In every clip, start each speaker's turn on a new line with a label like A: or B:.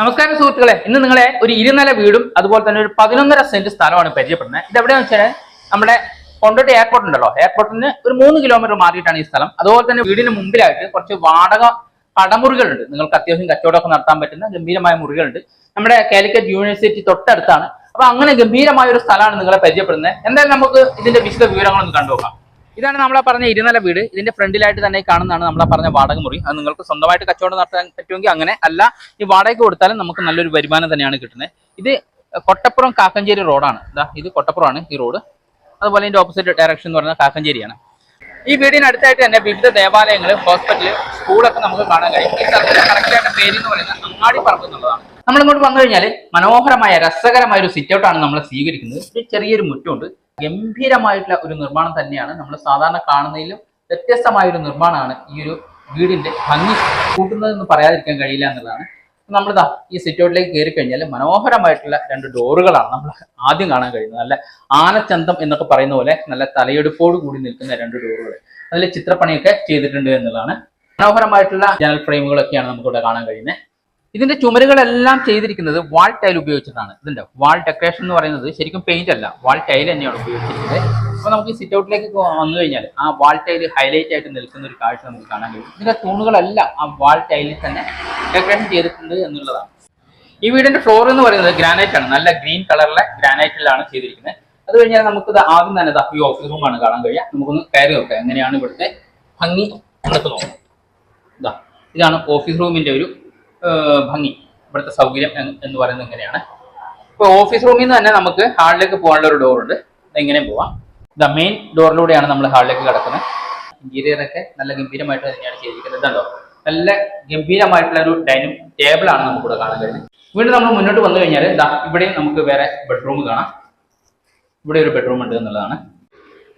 A: നമസ്കാരം സുഹൃത്തുക്കളെ. ഇന്ന് നിങ്ങളെ ഒരു ഇരുനില വീടും അതുപോലെ തന്നെ ഒരു പതിനൊന്നര സെന്റ് സ്ഥലമാണ് പരിചയപ്പെടുന്നത്. ഇത് എവിടെയാണെന്ന് വെച്ചാൽ നമ്മുടെ കൊണ്ടോട്ടി എയർപോർട്ട് ഉണ്ടല്ലോ. എയർപോർട്ടിന് ഒരു മൂന്ന് കിലോമീറ്റർ മാറിയിട്ടാണ് ഈ സ്ഥലം. അതുപോലെ തന്നെ വീടിന് മുമ്പിലായിട്ട് കുറച്ച് വാടക കടമുറികളുണ്ട്. നിങ്ങൾക്ക് അത്യാവശ്യം കച്ചവടമൊക്കെ നടത്താൻ പറ്റുന്ന ഗംഭീരമായ മുറികളുണ്ട്. നമ്മുടെ കാലിക്കറ്റ് യൂണിവേഴ്സിറ്റി തൊട്ടടുത്താണ്. അപ്പൊ അങ്ങനെ ഗംഭീരമായ ഒരു സ്ഥലമാണ് നിങ്ങളെ പരിചയപ്പെടുന്നത്. എന്തായാലും നമുക്ക് ഇതിന്റെ വിശദ വിവരങ്ങളൊന്ന് കണ്ടുനോക്കാം. ഇതാണ് നമ്മളെ പറഞ്ഞ ഇരുനില വീട്. ഇതിന്റെ ഫ്രണ്ടിലായിട്ട് തന്നെ കാണുന്നതാണ് നമ്മളെ പറഞ്ഞ വാടക മുറി. അത് നിങ്ങൾക്ക് സ്വന്തമായിട്ട് കച്ചവടം നടത്താൻ പറ്റുമെങ്കിൽ അങ്ങനെ അല്ല ഈ വാടകയ്ക്ക് കൊടുത്താലും നമുക്ക് നല്ലൊരു വരുമാനം തന്നെയാണ് കിട്ടുന്നത്. ഇത് കൊട്ടപ്പുറം കാക്കഞ്ചേരി റോഡാണ്. ഇതാ ഇത് കൊട്ടപ്പുറമാണ് ഈ റോഡ്. അതുപോലെ ഇതിന്റെ ഓപ്പോസിറ്റ് ഡയറക്ഷൻ എന്ന് പറയുന്നത് കാക്കഞ്ചേരിയാണ്. ഈ വീടിനടുത്തായിട്ട് തന്നെ വിവിധ ദേവാലയങ്ങൾ ഹോസ്പിറ്റൽ സ്കൂളൊക്കെ നമുക്ക് കാണാൻ കഴിയും. ഈ സ്ഥലത്തിന്റെ കറക്റ്റ് ആയിട്ട് പേര് എന്ന് പറയുന്നത് അങ്ങാടി പറമ്പ് എന്നുള്ളതാണ്. നമ്മളിങ്ങോട്ട് വന്നു കഴിഞ്ഞാൽ മനോഹരമായ രസകരമായ ഒരു സിറ്റ് ഔട്ടാണ് നമ്മൾ സ്വീകരിക്കുന്നത്. ചെറിയൊരു മുറ്റമുണ്ട്. ഗംഭീരമായിട്ടുള്ള ഒരു നിർമ്മാണം തന്നെയാണ്. നമ്മൾ സാധാരണ കാണുന്നതിലും വ്യത്യസ്തമായ ഒരു നിർമ്മാണമാണ് ഈ ഒരു വീടിന്റെ ഭംഗി കൂട്ടുന്നതെന്ന് പറയാതിരിക്കാൻ കഴിയില്ല എന്നുള്ളതാണ്. നമ്മളിതാ ഈ സിറ്റൗട്ടിലേക്ക് കയറി കഴിഞ്ഞാൽ മനോഹരമായിട്ടുള്ള രണ്ട് ഡോറുകളാണ് നമ്മൾ ആദ്യം കാണാൻ കഴിയുന്നത്. നല്ല ആനച്ചന്തം എന്നൊക്കെ പറയുന്ന പോലെ നല്ല തലയെടുപ്പോട് കൂടി നിൽക്കുന്ന രണ്ട് ഡോറുകൾ അതിൽ ചിത്രപ്പണിയൊക്കെ ചെയ്തിട്ടുണ്ട് എന്നുള്ളതാണ്. മനോഹരമായിട്ടുള്ള ജനൽ ഫ്രെയിമുകളൊക്കെയാണ് നമുക്കിവിടെ കാണാൻ കഴിയുന്നത്. ഇതിന്റെ ചുമരുകളെല്ലാം ചെയ്തിരിക്കുന്നത് വാൾ ടൈൽ ഉപയോഗിച്ചിട്ടാണ്. ഇതിന്റെ വാൾ ഡെക്കറേഷൻ എന്ന് പറയുന്നത് ശരിക്കും പെയിന്റ് അല്ല. വാൾ ടൈൽ തന്നെയാണ് ഉപയോഗിച്ചിരിക്കുന്നത്. അപ്പൊ നമുക്ക് സിറ്റ് ഔട്ടിലേക്ക് വന്നു കഴിഞ്ഞാൽ ആ വാൾ ടൈൽ ഹൈലൈറ്റ് ആയിട്ട് നിൽക്കുന്ന ഒരു കാഴ്ച നമുക്ക് കാണാൻ കഴിയും. ഇതിന്റെ തൂണുകളെല്ലാം ആ വാൾ ടൈലിൽ തന്നെ ഡെക്കറേഷൻ ചെയ്തിട്ടുണ്ട് എന്നുള്ളതാണ്. ഈ വീടിന്റെ ഫ്ലോർ എന്ന് പറയുന്നത് ഗ്രാനൈറ്റ് ആണ്. നല്ല ഗ്രീൻ കളറിലെ ഗ്രാനൈറ്റിലാണ് ചെയ്തിരിക്കുന്നത്. അത് കഴിഞ്ഞാൽ നമുക്ക് ഇത് ആദ്യം തന്നെ ഈ ഓഫീസ് റൂമാണ് കാണാൻ കഴിയുക. നമുക്കൊന്ന് കയറി നോക്കാം. എങ്ങനെയാണ് ഇവിടുത്തെ ഭംഗി എന്നൊക്കെ നോക്കാം. ഇതാ ഇതാണ് ഓഫീസ് റൂമിന്റെ ഒരു ഭംഗി. ഇവിടുത്തെ സൗകര്യം എന്ന് പറയുന്നത് ഇങ്ങനെയാണ്. ഇപ്പൊ ഓഫീസ് റൂമിൽ നിന്ന് തന്നെ നമുക്ക് ഹാളിലേക്ക് പോകാനുള്ള ഒരു ഡോറുണ്ട് എങ്ങനെയും പോവാം. ദ മെയിൻ ഡോറിലൂടെയാണ് നമ്മൾ ഹാളിലേക്ക് കിടക്കുന്നത്. ഇന്റീരിയർ ഒക്കെ നല്ല ഗംഭീരമായിട്ട് തന്നെയാണ് ചെയ്തിരിക്കുന്നത് ഇതുണ്ടോ നല്ല ഗംഭീരമായിട്ടുള്ള ഒരു ഡൈനിങ് ടേബിൾ ആണ് നമുക്ക് ഇവിടെ കാണാൻ കഴിയുന്നത്. വീണ്ടും നമ്മൾ മുന്നോട്ട് വന്നു കഴിഞ്ഞാൽ ദാ ഇവിടെയും നമുക്ക് വേറെ ബെഡ്റൂം കാണാം. ഇവിടെ ഒരു ബെഡ്റൂം ഉണ്ട് എന്നുള്ളതാണ്.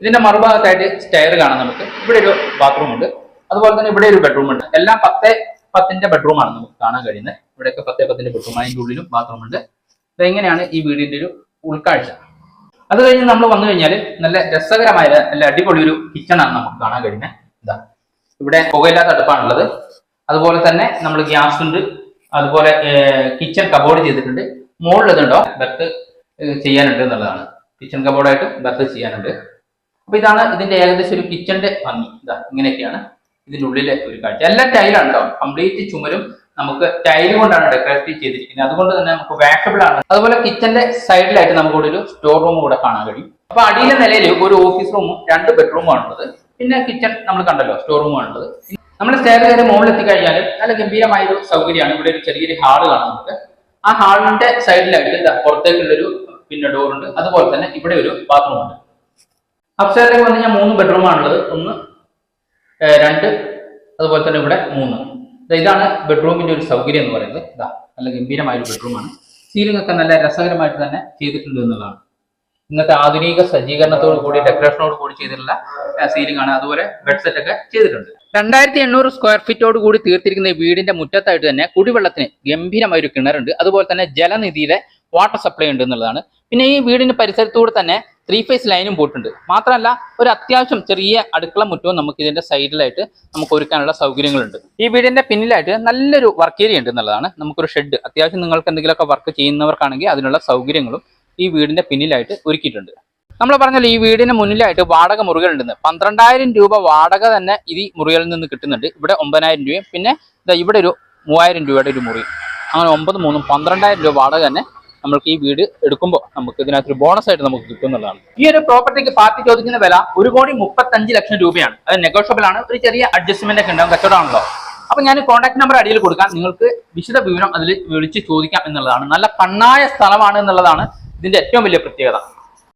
A: ഇതിന്റെ മറുഭാഗത്തായിട്ട് സ്റ്റെയർ കാണാം നമുക്ക്. ഇവിടെ ഒരു ബാത്റൂം ഉണ്ട്. അതുപോലെ തന്നെ ഇവിടെ ഒരു ബെഡ്റൂം ഉണ്ട്. എല്ലാം പത്ത് പത്തിന്റെ ബെഡ്റൂം ആണ് നമുക്ക് കാണാൻ കഴിയുന്നത്. ഇവിടെയൊക്കെ പത്തേ പത്തിന്റെ ബെഡ്റൂം അതിന്റെ ഉള്ളിലും ബാത്റൂം ഉണ്ട്. ഇതെങ്ങനെയാണ് ഈ വീടിന്റെ ഒരു ഉൾക്കാഴ്ച? അത് കഴിഞ്ഞ് നമ്മൾ വന്നു കഴിഞ്ഞാൽ നല്ല രസകരമായ നല്ല അടിപൊളി ഒരു കിച്ചൺ ആണ് നമുക്ക് കാണാൻ കഴിയുന്നത്. ഇതാ. ഇവിടെ പുകയില്ലാത്ത അടുപ്പാണുള്ളത്. അതുപോലെ തന്നെ നമ്മൾ ഗ്യാസ് ഉണ്ട്. അതുപോലെ കിച്ചൺ കബോർഡ് ചെയ്തിട്ടുണ്ട്. മുകളിൽ ഇതുണ്ടോ ബെർത്ത് ചെയ്യാനുണ്ട് എന്നുള്ളതാണ്. കിച്ചൺ കബോർഡായിട്ട് ബെർത്ത് ചെയ്യാനുണ്ട്. അപ്പൊ ഇതാണ് ഇതിന്റെ ഏകദേശം ഒരു കിച്ചന്റെ ഭംഗി. ഇതാ ഇങ്ങനെയൊക്കെയാണ്. ഇതിന്റെ ഉള്ളിലെ ഒരു കാഴ്ച. എല്ലാം ടൈലാണ് കേട്ടോ കംപ്ലീറ്റ് ചുമരും നമുക്ക് ടൈൽ കൊണ്ടാണ് ഡെക്കറേറ്റ് ചെയ്തിരിക്കുന്നത്. അതുകൊണ്ട് തന്നെ നമുക്ക് വാഷബിൾ ആണ്. അതുപോലെ കിച്ചന്റെ സൈഡിലായിട്ട് നമുക്ക് ഒരു സ്റ്റോർ റൂം കൂടെ കാണാൻ കഴിയും. അപ്പൊ അടിയിലെ നിലയിൽ ഒരു ഓഫീസ് റൂമും രണ്ട് ബെഡ്റൂമും ആണുള്ളത്. പിന്നെ കിച്ചൺ നമ്മൾ കണ്ടല്ലോ സ്റ്റോർ റൂം ആണുള്ളത്. നമ്മൾ സ്റ്റെയർ കയറി മുകളിൽ എത്തിക്കഴിഞ്ഞാൽ നല്ല ഗംഭീരമായ ഒരു സൗകര്യമാണ്. ഇവിടെ ഒരു ചെറിയൊരു ഹാൾ കാണാം നമുക്ക്. ആ ഹാളിന്റെ സൈഡിലായിട്ട് ഇതാ പുറത്തേക്കുള്ളൊരു പിന്നെ ഡോർ ഉണ്ട്. അതുപോലെ തന്നെ ഇവിടെ ഒരു ബാത്റൂം ഉണ്ട്. അപ്സ്റ്റേറിലേക്ക് വന്നു കഴിഞ്ഞാൽ മൂന്ന് ബെഡ്റൂം ആണുള്ളത്. ഒന്ന് രണ്ട് അതുപോലെ തന്നെ ഇവിടെ മൂന്ന്. ഇതാണ് ബെഡ്റൂമിന്റെ ഒരു സൗകര്യം എന്ന് പറയുന്നത്. ഇതാ നല്ല ഗംഭീരമായ ഒരു ബെഡ്റൂമാണ് സീലിംഗ് ഒക്കെ നല്ല രസകരമായിട്ട് തന്നെ ചെയ്തിട്ടുണ്ട് എന്നുള്ളതാണ്. ഇന്നത്തെ ആധുനിക സജ്ജീകരണത്തോട് കൂടി ഡെക്കറേഷനോട് കൂടി ചെയ്തിട്ടുള്ള സീലിംഗ് ആണ്. അതുപോലെ ബെഡ്സെറ്റ് ഒക്കെ ചെയ്തിട്ടുണ്ട്. രണ്ടായിരത്തി എണ്ണൂറ് സ്ക്വയർ ഫീറ്റോട് കൂടി തീർത്തിരിക്കുന്ന വീടിന്റെ മുറ്റത്തായിട്ട് തന്നെ കുടിവെള്ളത്തിന് ഗംഭീരമായ ഒരു കിണറുണ്ട്. അതുപോലെ തന്നെ ജലനിധിയിലെ വാട്ടർ സപ്ലൈ ഉണ്ട് എന്നുള്ളതാണ്. പിന്നെ ഈ വീടിന്റെ പരിസരത്തൂടെ തന്നെ ത്രീ ഫേസ് ലൈനും പോയിട്ടുണ്ട്. മാത്രമല്ല ഒരു അത്യാവശ്യം ചെറിയ അടുക്കള മുറ്റവും നമുക്ക് ഇതിന്റെ സൈഡിലായിട്ട് നമുക്ക് ഒരുക്കാനുള്ള സൗകര്യങ്ങളുണ്ട്. ഈ വീടിന്റെ പിന്നിലായിട്ട് നല്ലൊരു വർക്ക് ഏരിയ ഉണ്ട് എന്നുള്ളതാണ്. നമുക്കൊരു ഷെഡ് അത്യാവശ്യം നിങ്ങൾക്ക് എന്തെങ്കിലുമൊക്കെ വർക്ക് ചെയ്യുന്നവർക്കാണെങ്കിൽ അതിനുള്ള സൗകര്യങ്ങളും ഈ വീടിന്റെ പിന്നിലായിട്ട് ഒരുക്കിയിട്ടുണ്ട്. നമ്മൾ പറഞ്ഞല്ലോ ഈ വീടിന് മുന്നിലായിട്ട് വാടക മുറികൾ ഉണ്ടെന്ന് പന്ത്രണ്ടായിരം രൂപ വാടക തന്നെ ഈ മുറികളിൽ നിന്ന് കിട്ടുന്നുണ്ട്. ഇവിടെ ഒമ്പതിനായിരം രൂപയും പിന്നെ ഇവിടെ ഒരു മൂവായിരം രൂപയുടെ ഒരു മുറി. അങ്ങനെ ഒമ്പത് മൂന്നും പന്ത്രണ്ടായിരം രൂപ വാടക തന്നെ നമുക്ക് ഈ വീട് എടുക്കുമ്പോൾ നമുക്ക് ഇതിനകത്തൊരു ബോണസ് ആയിട്ട് നമുക്ക് കിട്ടുന്നതാണ് ഈ ഒരു പ്രോപ്പർട്ടിക്ക് പാർട്ടി ചോദിക്കുന്ന വില ഒരു കോടി മുപ്പത്തഞ്ച് ലക്ഷം രൂപയാണ്. അത് നെഗോഷ്യബിൾ ആണ്. ഒരു ചെറിയ അഡ്ജസ്റ്റ്മെന്റ് ഒക്കെ ഉണ്ടാവും. കച്ചവടമാണല്ലോ. അപ്പൊ ഞാൻ കോൺടാക്ട് നമ്പർ അടിയിൽ കൊടുക്കാം. നിങ്ങൾക്ക് വിശദ വിവരം അതിൽ വിളിച്ച് ചോദിക്കാം എന്നുള്ളതാണ്. നല്ല കണ്ണായ സ്ഥലമാണ് എന്നുള്ളതാണ് ഇതിന്റെ ഏറ്റവും വലിയ പ്രത്യേകത.